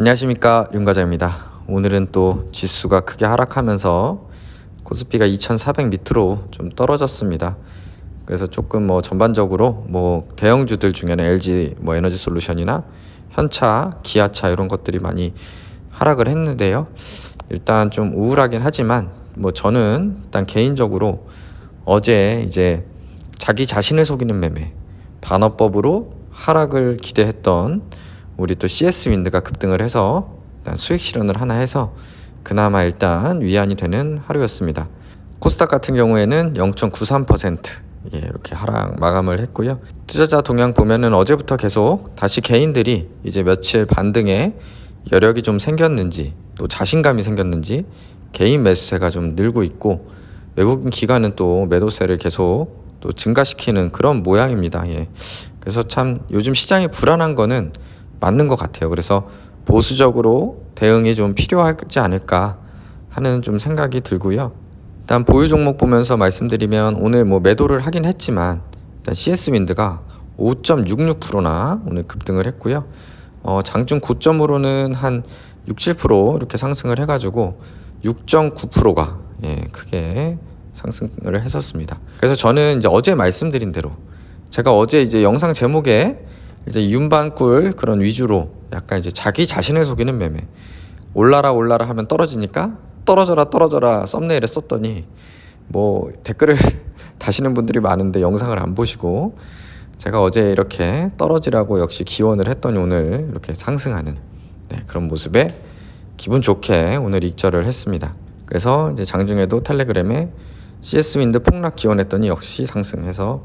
안녕하십니까 윤과장입니다. 오늘은 또 지수가 크게 하락하면서 코스피가 2,400 밑으로 좀 떨어졌습니다. 그래서 조금 뭐 전반적으로 뭐 대형주들 중에는 LG 뭐 에너지 솔루션이나 현차, 기아차 이런 것들이 많이 하락을 했는데요. 일단 좀 우울하긴 하지만 뭐 저는 일단 개인적으로 어제 이제 자기 자신을 속이는 매매 반어법으로 하락을 기대했던 우리 또 CS 윈드가 급등을 해서 일단 수익 실현을 하나 해서 그나마 일단 위안이 되는 하루였습니다. 코스닥 같은 경우에는 0.93% 예, 이렇게 하락 마감을 했고요. 투자자 동향 보면은 어제부터 계속 다시 개인들이 이제 며칠 반등에 여력이 좀 생겼는지 또 자신감이 생겼는지 개인 매수세가 좀 늘고 있고 외국인 기관은 또 매도세를 계속 또 증가시키는 그런 모양입니다. 예. 그래서 참 요즘 시장이 불안한 거는 맞는 것 같아요. 그래서 보수적으로 대응이 좀 필요하지 않을까 하는 좀 생각이 들고요. 일단 보유 종목 보면서 말씀드리면 오늘 뭐 매도를 하긴 했지만 일단 CS 윈드가 5.66%나 오늘 급등을 했고요. 어, 장중 고점으로는 한 6, 7% 이렇게 상승을 해가지고 6.9%가 예, 크게 상승을 했었습니다. 그래서 저는 이제 어제 말씀드린 대로 제가 어제 이제 영상 제목에 이제 윤반꿀 그런 위주로 약간 이제 자기 자신을 속이는 매매 올라라 올라라 하면 떨어지니까 떨어져라 떨어져라 썸네일에 썼더니 뭐 댓글을 다시는 분들이 많은데 영상을 안 보시고 제가 어제 이렇게 떨어지라고 역시 기원을 했더니 오늘 이렇게 상승하는 네, 그런 모습에 기분 좋게 오늘 익절을 했습니다. 그래서 이제 장중에도 텔레그램에 CS 윈드 폭락 기원했더니 역시 상승해서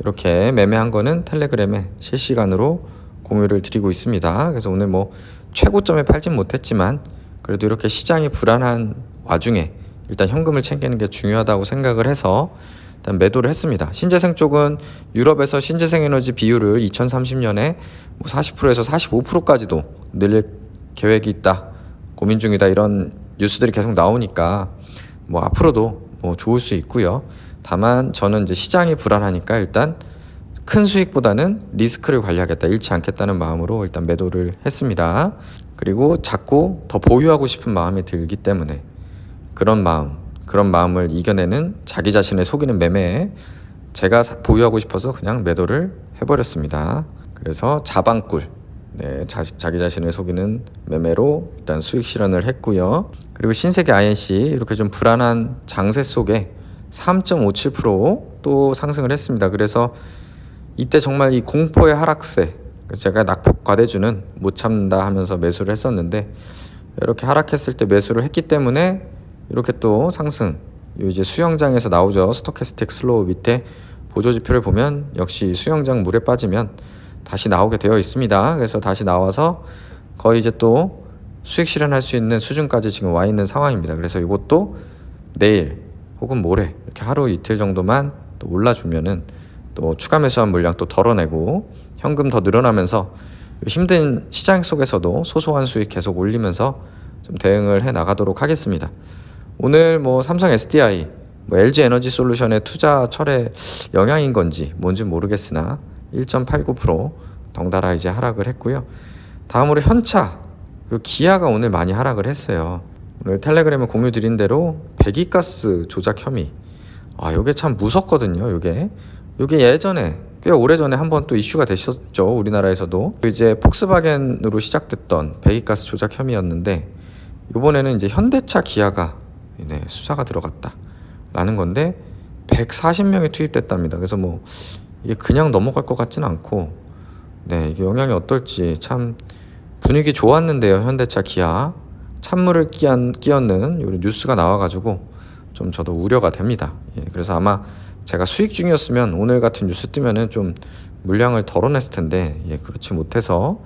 이렇게 매매한 거는 텔레그램에 실시간으로 공유를 드리고 있습니다. 그래서 오늘 뭐 최고점에 팔진 못했지만 그래도 이렇게 시장이 불안한 와중에 일단 현금을 챙기는 게 중요하다고 생각을 해서 일단 매도를 했습니다. 신재생 쪽은 유럽에서 신재생 에너지 비율을 2030년에 뭐 40%에서 45%까지도 늘릴 계획이 있다. 고민 중이다. 이런 뉴스들이 계속 나오니까 뭐 앞으로도 뭐 좋을 수 있고요. 다만 저는 이제 시장이 불안하니까 일단 큰 수익보다는 리스크를 관리하겠다, 잃지 않겠다는 마음으로 일단 매도를 했습니다. 그리고 자꾸 더 보유하고 싶은 마음이 들기 때문에 그런 마음, 그런 마음을 이겨내는 자기 자신을 속이는 매매에 제가 사- 보유하고 싶어서 그냥 매도를 해버렸습니다. 그래서 자방꿀, 네, 자, 자기 자신을 속이는 매매로 일단 수익 실현을 했고요. 그리고 신세계 INC 이렇게 좀 불안한 장세 속에 3.57%또 상승을 했습니다. 그래서 이때 정말 이 공포의 하락세 제가 낙폭 과대주는 못 참는다 하면서 매수를 했었는데 이렇게 하락했을 때 매수를 했기 때문에 이렇게 또 상승 요 이제 수영장에서 나오죠 스토캐스틱 슬로우 밑에 보조 지표를 보면 역시 수영장 물에 빠지면 다시 나오게 되어 있습니다. 그래서 다시 나와서 거의 이제 또 수익 실현할 수 있는 수준까지 지금 와 있는 상황입니다. 그래서 이것도 내일 혹은 모레 이렇게 하루 이틀 정도만 또 올라주면은 또 추가 매수한 물량 또 덜어내고 현금 더 늘어나면서 힘든 시장 속에서도 소소한 수익 계속 올리면서 좀 대응을 해 나가도록 하겠습니다. 오늘 뭐 삼성 SDI, 뭐 LG 에너지 솔루션의 투자 철의 영향인 건지 뭔지 모르겠으나 1.89% 덩달아 이제 하락을 했고요. 다음으로 현차 그리고 기아가 오늘 많이 하락을 했어요. 오늘 텔레그램에 공유 드린 대로 배기가스 조작 혐의. 아, 요게 참 무섭거든요. 요게. 요게 예전에 꽤 오래전에 한번 또 이슈가 됐었죠. 우리나라에서도. 이제 폭스바겐으로 시작됐던 배기가스 조작 혐의였는데 이번에는 이제 현대차 기아가 네, 수사가 들어갔다. 라는 건데 140명이 투입됐답니다. 그래서 뭐 이게 그냥 넘어갈 것 같지는 않고 네, 이게 영향이 어떨지 참 분위기 좋았는데요. 현대차 기아 찬물을 끼얹, 끼얹는 이런 뉴스가 나와가지고 좀 저도 우려가 됩니다. 예, 그래서 아마 제가 수익 중이었으면 오늘 같은 뉴스 뜨면은 좀 물량을 덜어냈을 텐데 예, 그렇지 못해서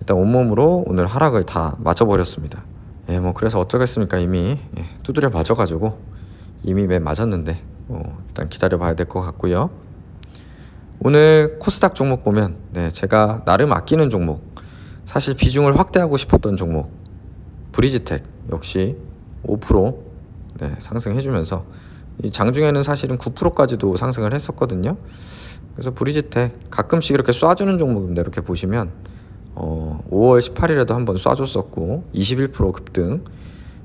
일단 온몸으로 오늘 하락을 다 맞아버렸습니다. 예, 뭐 그래서 어쩌겠습니까 이미 예, 두드려 맞아가지고 이미 매 맞았는데 뭐 일단 기다려봐야 될 것 같고요. 오늘 코스닥 종목 보면 네, 제가 나름 아끼는 종목 사실 비중을 확대하고 싶었던 종목 브리지텍 역시 5% 네, 상승해주면서 이 장중에는 사실은 9%까지도 상승을 했었거든요. 그래서 브리지텍 가끔씩 이렇게 쏴주는 종목인데 이렇게 보시면 어, 5월 18일에도 한번 쏴줬었고 21% 급등.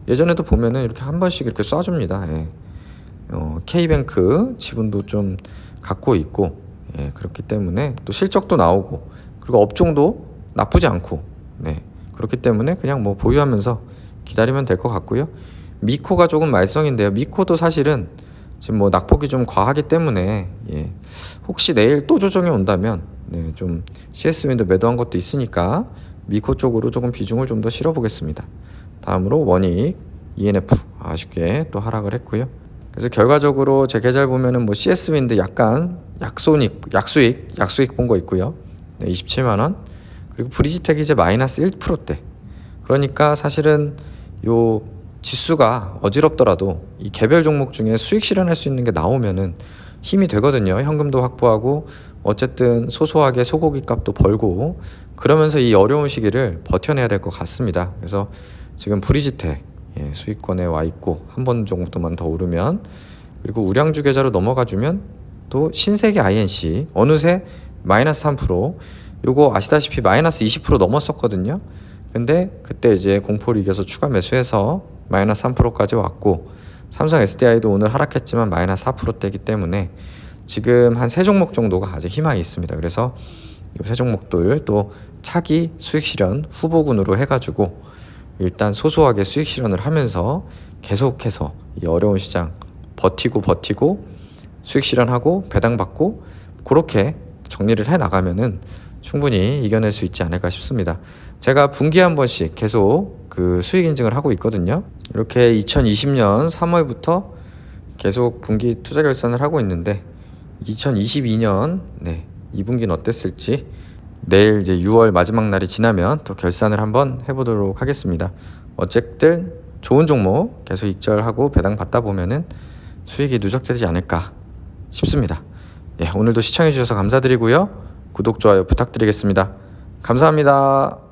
예전에도 보면은 이렇게 한 번씩 이렇게 쏴줍니다. 예. 어, K뱅크 지분도 좀 갖고 있고 예, 그렇기 때문에 또 실적도 나오고 그리고 업종도 나쁘지 않고 네, 그렇기 때문에 그냥 뭐 보유하면서 기다리면 될 것 같고요. 미코가 조금 말썽인데요. 미코도 사실은 지금 뭐 낙폭이 좀 과하기 때문에 예, 혹시 내일 또 조정이 온다면 네, 좀 CS 윈도 매도한 것도 있으니까 미코 쪽으로 조금 비중을 좀 더 실어 보겠습니다. 다음으로 원익 ENF 아쉽게 또 하락을 했고요. 그래서 결과적으로 제 계좌를 보면은 뭐 CS 윈드 약간 약손익, 약수익, 약수익 본 거 있고요. 네, 27만 원. 그리고 브리지텍 이제 마이너스 1%대. 그러니까 사실은 요 지수가 어지럽더라도 이 개별 종목 중에 수익 실현할 수 있는 게 나오면은 힘이 되거든요. 현금도 확보하고 어쨌든 소소하게 소고기 값도 벌고 그러면서 이 어려운 시기를 버텨내야 될 것 같습니다. 그래서 지금 브리지텍 예, 수익권에 와 있고 한 번 정도만 더 오르면 그리고 우량주 계좌로 넘어가 주면 또 신세계 INC 어느새 마이너스 3% 요거 아시다시피 마이너스 20% 넘었었거든요. 근데 그때 이제 공포를 이겨서 추가 매수해서 마이너스 3%까지 왔고 삼성 SDI도 오늘 하락했지만 마이너스 4%대이기 때문에 지금 한 세 종목 정도가 아직 희망이 있습니다. 그래서 이세 종목들 또 차기 수익 실현 후보군으로 해가지고 일단 소소하게 수익 실현을 하면서 계속해서 이 어려운 시장 버티고 버티고 수익 실현하고 배당 받고 그렇게 정리를 해 나가면은 충분히 이겨낼 수 있지 않을까 싶습니다. 제가 분기 한 번씩 계속 그 수익 인증을 하고 있거든요. 이렇게 2020년 3월부터 계속 분기 투자 결산을 하고 있는데 2022년 네, 2분기는 어땠을지 내일 이제 6월 마지막 날이 지나면 또 결산을 한번 해보도록 하겠습니다. 어쨌든 좋은 종목 계속 익절하고 배당 받다 보면은 수익이 누적되지 않을까 싶습니다. 예, 오늘도 시청해 주셔서 감사드리고요. 구독, 좋아요 부탁드리겠습니다. 감사합니다.